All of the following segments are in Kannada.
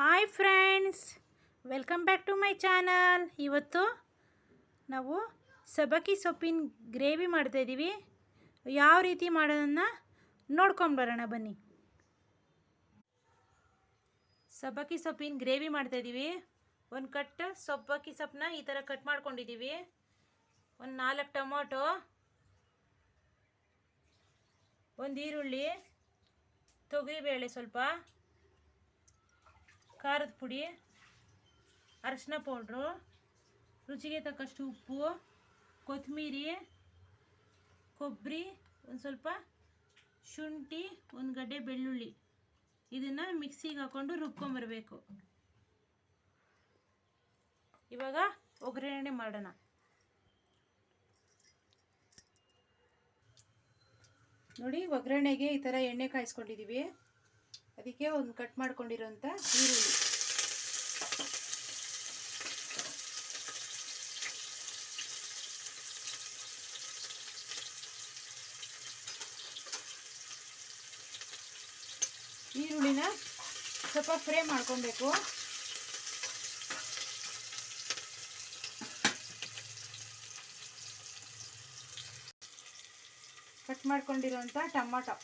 Hi friends, welcome back to my channel. ಇವತ್ತು ನಾವು ಸಬಕಿ ಸೊಪ್ಪಿನ ಗ್ರೇವಿ ಮಾಡ್ತಾಯಿದ್ದೀವಿ ಯಾವ ರೀತಿ ಮಾಡೋದನ್ನು ನೋಡ್ಕೊಂಡು ಬರೋಣ ಬನ್ನಿ. ಸಬ್ಬಕ್ಕಿ ಸೊಪ್ಪಿನ ಗ್ರೇವಿ ಮಾಡ್ತಾಯಿದ್ದೀವಿ ಒಂದು ಕಟ್ ಸೊಬ್ಬಕ್ಕಿ ಸೊಪ್ಪನ್ನ ಈ ಥರ ಕಟ್ ಮಾಡ್ಕೊಂಡಿದ್ದೀವಿ. ಒಂದು ನಾಲ್ಕು ಟೊಮೊಟೊ, ಒಂದು ಈರುಳ್ಳಿ, ತೊಗರಿಬೇಳೆ ಸ್ವಲ್ಪ. ಖಾರದ ಪುಡಿ, ಅರಶಿನ ಪೌಡ್ರು ರುಚಿಗೆ ತಕ್ಕಷ್ಟು ಉಪ್ಪು, ಕೊತ್ತಂಬರಿ, ಕೊಬ್ಬರಿ, ಒಂದು ಸ್ವಲ್ಪ ಶುಂಠಿ, ಒಂದು ಗಡ್ಡೆ ಬೆಳ್ಳುಳ್ಳಿ. ಇದನ್ನು ಮಿಕ್ಸಿಗೆ ಹಾಕ್ಕೊಂಡು ರುಬ್ಕೊಂಬರ್ಬೇಕು ಇವಾಗ ಒಗ್ಗರಣೆ ಮಾಡೋಣ. ನೋಡಿ ಒಗ್ಗರಣೆಗೆ ಈ ಥರ ಎಣ್ಣೆ ಕಾಯಿಸ್ಕೊಂಡಿದ್ದೀವಿ ಅದಕ್ಕೆ ಒಂದು ಕಟ್ ಮಾಡ್ಕೊಂಡಿರೋಂಥ ಈರುಳ್ಳಿ. ಈರುಳ್ಳಿನ ಸ್ವಲ್ಪ ಫ್ರೈ ಮಾಡ್ಕೊಬೇಕು. ಕಟ್ ಮಾಡ್ಕೊಂಡಿರೋಂಥ ಟೊಮಾಟೊ.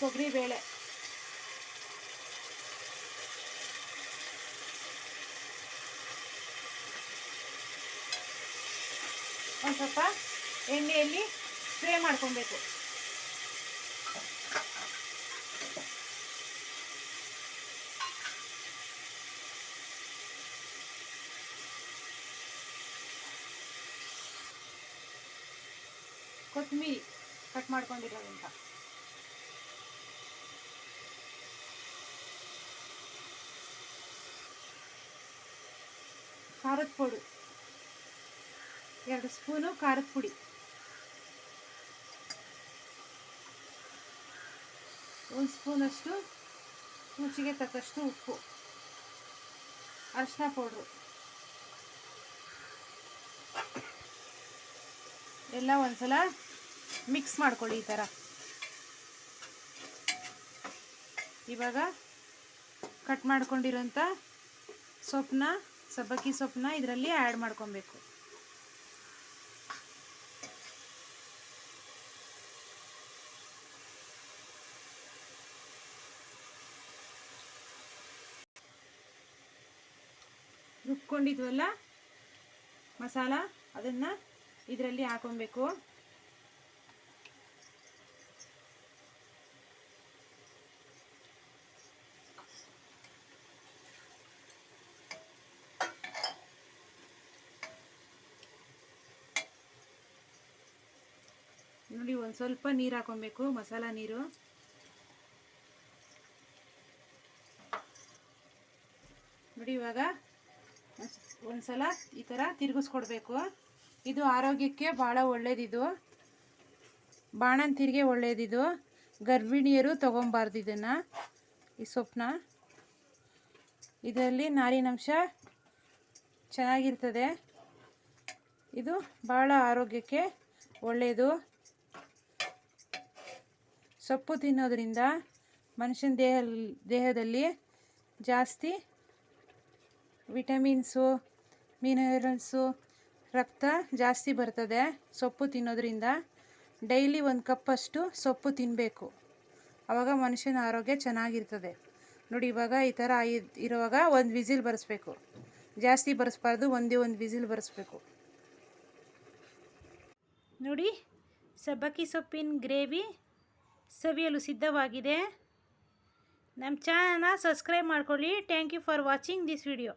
ತೊಗರಿಬೇಳೆ ಒಂದು ಸ್ವಲ್ಪ ಎಣ್ಣೆಯಲ್ಲಿ ಫ್ರೈ ಮಾಡ್ಕೊಬೇಕು. ಕೊತ್ತಂಬರಿ ಕಟ್ ಮಾಡ್ಕೊಂಡಿರೋದಂತ ಖಾರದ ಪುಡಿ. ಎರಡು ಸ್ಪೂನು ಖಾರದ ಪುಡಿ. ಒಂದು ಸ್ಪೂನಷ್ಟು ರುಚಿಗೆ ತಕ್ಕಷ್ಟು ಉಪ್ಪು. ಅರಿಶಿನ ಪೌಡ್ರು. ಎಲ್ಲ ಒಂದ್ಸಲ ಮಿಕ್ಸ್ ಮಾಡ್ಕೊಳ್ಳಿ ಈ ಥರ. ಇವಾಗ ಕಟ್ ಮಾಡ್ಕೊಂಡಿರೋಂಥ ಸೊಪ್ಪನ್ನ ಸಬ್ಬಕ್ಕಿ ಸೊಪ್ಪನ್ನ ಇದರಲ್ಲಿ ಆ್ಯಡ್ ಮಾಡ್ಕೊಬೇಕು. ರುಬ್ಕೊಂಡಿದ್ವಲ್ಲ ಮಸಾಲ ಅದನ್ನು ಇದರಲ್ಲಿ ಹಾಕೊಬೇಕು. ನೋಡಿ, ಒಂದು ಸ್ವಲ್ಪ ನೀರು ಹಾಕೊಬೇಕು, ಮಸಾಲ ನೀರು. ನೋಡಿ, ಇವಾಗ ಒಂದು ಸಲ ಈ ಥರ ತಿರುಗಿಸ್ಕೊಡ್ಬೇಕು. ಇದು ಆರೋಗ್ಯಕ್ಕೆ ಭಾಳ ಒಳ್ಳೇದಿದು. ಬಾಣಂತಿರಿಗೆ ಒಳ್ಳೇದಿದು. ಗರ್ಭಿಣಿಯರು ತೊಗೊಬಾರ್ದು ಇದನ್ನು, ಈ ಸೊಪ್ಪನ್ನ ಇದರಲ್ಲಿ ನಾರಿನಂಶ ಚೆನ್ನಾಗಿರ್ತದೆ. ಇದು ಭಾಳ ಆರೋಗ್ಯಕ್ಕೆ ಒಳ್ಳೆಯದು ಸೊಪ್ಪು ತಿನ್ನೋದ್ರಿಂದ ಮನುಷ್ಯನ ದೇಹ ದೇಹದಲ್ಲಿ ಜಾಸ್ತಿ ವಿಟಮಿನ್ಸು, ಮಿನರಲ್ಸು, ರಕ್ತ ಜಾಸ್ತಿ ಬರ್ತದೆ ಸೊಪ್ಪು ತಿನ್ನೋದ್ರಿಂದ. ಡೈಲಿ ಒಂದು ಕಪ್ಪಷ್ಟು ಸೊಪ್ಪು ತಿನ್ನಬೇಕು ಆವಾಗ ಮನುಷ್ಯನ ಆರೋಗ್ಯ ಚೆನ್ನಾಗಿರ್ತದೆ. ನೋಡಿ, ಇವಾಗ ಈ ಥರ ಇರುವಾಗ ಒಂದು ವಿಸಿಲ್ ಬರೆಸ್ಬೇಕು. ಜಾಸ್ತಿ ಬರೆಸ್ಬಾರ್ದು, ಒಂದೇ ಒಂದು ವಿಸಿಲ್ ಬರೆಸ್ಬೇಕು. ನೋಡಿ, ಸಬ್ಬಕ್ಕಿ ಸೊಪ್ಪಿನ ಗ್ರೇವಿ ಸವಿಯಲು ಸಿದ್ಧವಾಗಿದೆ. ನಮ್ಮ ಚಾನಲ್ನ ಸಬ್ಸ್ಕ್ರೈಬ್ ಮಾಡ್ಕೊಳ್ಳಿ. Thank you for watching this video